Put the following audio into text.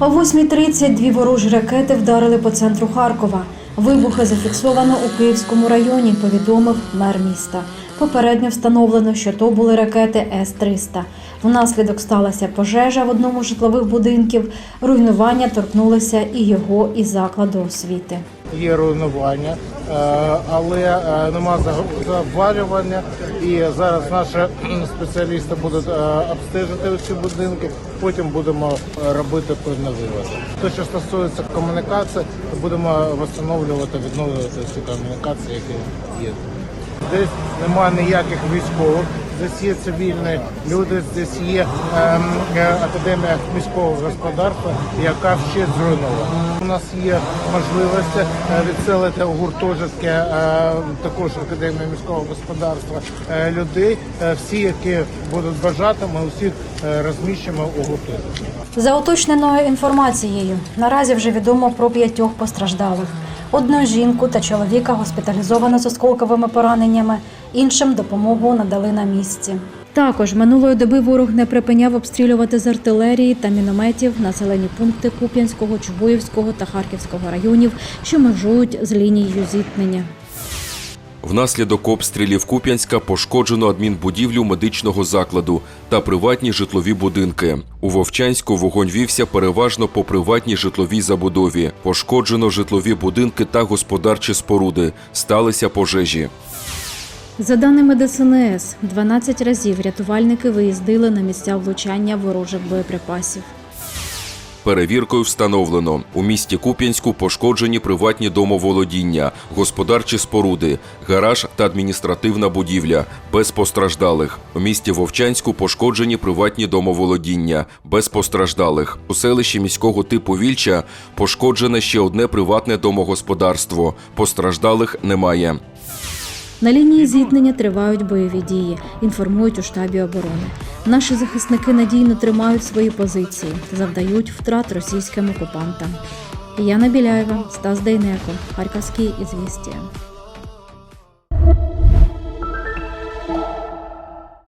О 8.30 дві ворожі ракети вдарили по центру Харкова. Вибухи зафіксовано у Київському районі, повідомив мер міста. Попередньо встановлено, що то були ракети С-300. Внаслідок сталася пожежа в одному з житлових будинків. Руйнування торкнулося і його, і закладу освіти. Є руйнування, е, але е, нема завалювання. І зараз наші спеціалісти будуть е, обстежити ці будинки. Потім будемо робити певні виводи. Те, що стосується комунікації, будемо встановлювати, відновлювати всі комунікації, які є. Десь немає ніяких військових, здесь є цивільні люди, здесь є ем, е, академія міського господарства, яка ще зруйнована. У нас є можливості е, відселити у гуртожитки е, також академії міського господарства е, людей. Всі, які будуть бажати, ми усіх розміщимо у гуртожитках. За уточненою інформацією, наразі вже відомо про п'ятьох постраждалих. Одну жінку та чоловіка госпіталізовано з осколковими пораненнями, іншим допомогу надали на місці. Також минулої доби ворог не припиняв обстрілювати з артилерії та мінометів населені пункти Куп'янського, Чубуївського та Харківського районів, що межують з лінією зіткнення. Внаслідок обстрілів Куп'янська пошкоджено адмінбудівлю медичного закладу та приватні житлові будинки. У Вовчанську вогонь вівся переважно по приватній житловій забудові. Пошкоджено житлові будинки та господарчі споруди. Сталися пожежі. За даними ДСНС, 12 разів рятувальники виїздили на місця влучання ворожих боєприпасів. Перевіркою встановлено у місті Куп'янську пошкоджені приватні домоволодіння, господарчі споруди, гараж та адміністративна будівля без постраждалих. У місті Вовчанську пошкоджені приватні домоволодіння без постраждалих. У селищі міського типу Вільча пошкоджене ще одне приватне домогосподарство. Постраждалих немає. На лінії зіткнення тривають бойові дії, інформують у штабі оборони. Наші захисники надійно тримають свої позиції, завдають втрат російським окупантам. Яна Біляєва, Стас Дейнеко, Харківські ізвістія.